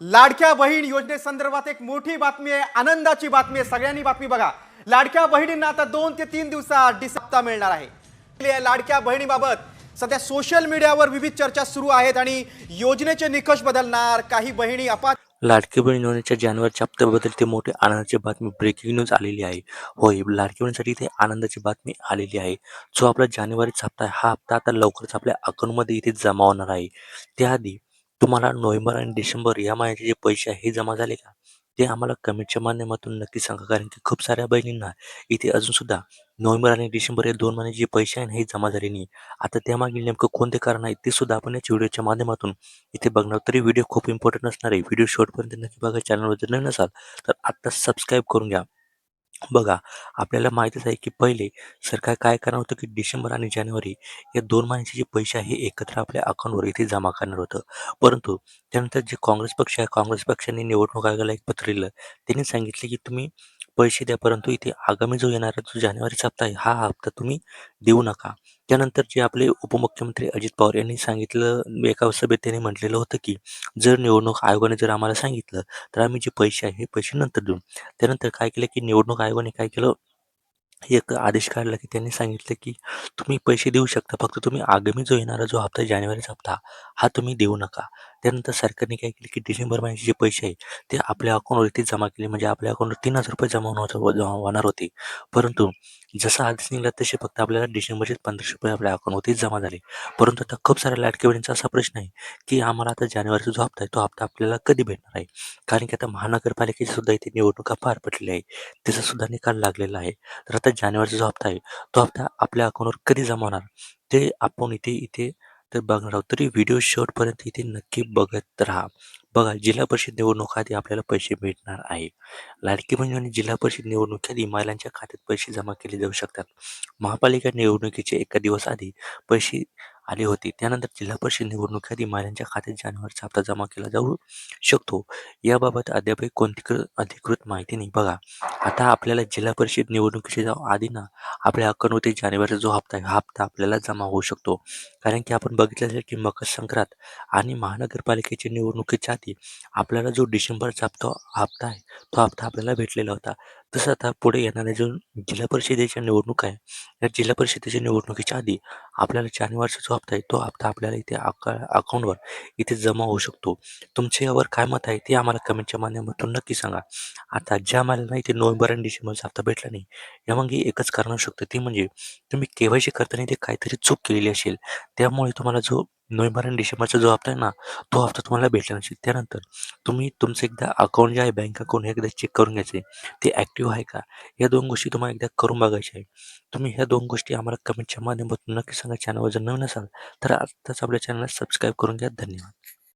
लाडक्या बहीण योजनेसंदर्भात एक मोठी बातमी आहे आनंदाची बातमी आहे. सगळ्यांनी बातमी बघा. लाडक्या बहिणींना आता दोन ते तीन दिवसात डिसप्ता मिळणार आहे. लाडक्या बहिणीबाबत सध्या सोशल मीडियावर विविध चर्चा सुरू आहेत आणि योजनेचे निकष बदलणार काही बहिणी अपा लाडकी बहीण योजनेच्या जानेवारीच्या हप्त्याबद्दल ते मोठे आनंदाची बातमी ब्रेकिंग न्यूज आलेली आहे. होय लाडकी बहिणीसाठी इथे आनंदाची बातमी आलेली आहे. जो आपला जानेवारीचा हप्ता हा हप्ता आता लवकरच आपल्या अकाउंटमध्ये इथे जमा होणार आहे. त्याआधी तुम्हाला नोव्हेंबर आणि डिसेंबर या महिन्याचे जे पैसे आहे हे जमा झाले का? ते आम्हाला कमेंटच्या माध्यमातून नक्की सांगा. कारण की खूप साऱ्या बहिणींना इथे अजून सुद्धा नोव्हेंबर आणि डिसेंबर या दोन महिन्याचे जे पैसे आहे हे जमा झाले नाही. आता त्यामागील नेमकं कोणते कारण आहे ते सुद्धा आपण याच्या व्हिडिओच्या माध्यमातून इथे बघणार. तरी व्हिडिओ खूप इम्पॉर्टंट असणार आहे. व्हिडिओ शेवटपर्यंत नक्की बघा. चॅनलवर जर नवीन असाल तर आत्ता सबस्क्राईब करून घ्या. बघा आपल्याला माहितीच आहे की पहिले सरकार काय करणार होतं की डिसेंबर आणि जानेवारी या दोन महिन्याचे जे पैसे आहे एकत्र आपल्या अकाउंटवर इथे जमा करणार होतं. परंतु त्यानंतर जे काँग्रेस पक्ष आहे काँग्रेस पक्षाने निवडणूक आयोगाला एक पत्र लिहिलं. त्यांनी सांगितले की तुम्ही पैसे द्या परंतु इथे आगामी जो येणारा जो जानेवारीचा हप्ता आहे हा हप्ता तुम्ही देऊ नका. त्यानंतर जे आपले उपमुख्यमंत्री अजित पवार यांनी सांगितलं एका सभेत त्यांनी म्हटलेलं होतं की जर निवडणूक आयोगाने जर आम्हाला सांगितलं तर आम्ही जे पैसे आहे हे पैसे नंतर देऊ. त्यानंतर काय केलं की निवडणूक आयोगाने काय केलं एक आदेश काढला की त्यांनी सांगितलं की तुम्ही पैसे देऊ शकता फक्त तुम्ही आगामी जो येणारा जो हप्ता आहे जानेवारीचा हप्ता हा तुम्ही देऊ नका. त्यानंतर सरकारने काय केलं की डिसेंबर महिन्याचे जे पैसे आहे ते आपल्या अकाउंटवर इथे जमा केले. म्हणजे आपल्या अकाउंटवर तीन हजार रुपये जमा होणार जमा होणार होते. परंतु जसा आदेश निघाला तसे फक्त आपल्याला डिसेंबरचे पंधराशे रुपये आपल्या अकाउंटवरती जमा झाले. परंतु आता खूप साऱ्या लाडक्या असा प्रश्न आहे की आम्हाला आता जानेवारीचा जो हप्ता आहे तो हप्ता आपल्याला कधी भेटणार आहे? कारण की आता महानगरपालिकेची सुद्धा इथे निवडणुका पार पडलेल्या आहे त्याचा सुद्धा निकाल लागलेला आहे. तर आता जानेवारीचा जो हप्ता आहे तो हप्ता आपल्या अकाउंटवर कधी जमा होणार? ते आपण इथे इथे तर बघणार आहोत. तरी व्हिडिओ शेवटपर्यंत इथे नक्की बघत राहा. बघा जिल्हा परिषद निवडणुकाआधी आपल्याला पैसे भेटणार आहे लाडकी बहीण आणि जिल्हा परिषद निवडणुकीत इमायलांच्या खात्यात पैसे जमा केले जाऊ शकतात. महापालिका निवडणुकीचे एका दिवस आधी पैसे आली होती. त्यानंतर जिल्हा परिषद निवडणुकीआधी महिलांच्या खात्यात जानेवारीचा हप्ता जमा केला जाऊ शकतो. याबाबत अद्याप कोणती अधिकृत माहिती नाही. बघा आता आपल्याला जिल्हा परिषद निवडणुकीच्या जाऊ आधी ना आपल्या अकाउंटवरती जानेवारीचा जो हप्ता आहे हा हप्ता आपल्याला जमा होऊ शकतो. कारण की आपण बघितलं असेल की मकर संक्रांत आणि महानगरपालिकेच्या निवडणुकीच्या आधी आपल्याला जो डिसेंबरचा हप्ता हप्ता आहे तो हप्ता आपल्याला भेटलेला होता. तसं आता पुढे येणाऱ्या जो जिल्हा परिषदेच्या निवडणूक आहे या जिल्हा परिषदेच्या निवडणुकीच्या आधी आपल्याला जानेवारीचा जो हप्ता आहे तो हप्ता आपल्याला इथे अका अकाउंटवर इथे जमा होऊ शकतो. तुमचे यावर काय मत आहे ते आम्हाला कमेंटच्या माध्यमातून नक्की सांगा. आता ज्या मला इथे नोव्हेंबर आणि डिसेंबरचा हप्ता भेटला नाही यामागे एकच कारण असू शकतं ते म्हणजे तुम्ही केवायसी करताना ते काहीतरी चूक केलेली असेल त्यामुळे तुम्हाला जो नोव्हेंबर आणि डिसेंबरचा जो हप्ता आहे ना तो हप्ता तुम्हाला भेटला नसेल. त्यानंतर तुम्ही तुमचं एकदा अकाउंट जे आहे बँक अकाउंट हे एकदा चेक करून घ्यायचे ते ॲक्टिव्ह आहे का? या दोन गोष्टी तुम्हाला एकदा करून बघायच्या आहे तुम्ही ह्या दोन गोष्टी आम्हाला कमेंटच्या माध्यमातून नक्की सांगा. चॅनलवर जर नवीन असाल तर आत्ताच आपल्या चॅनलला सबस्क्राईब करून घ्या. धन्यवाद.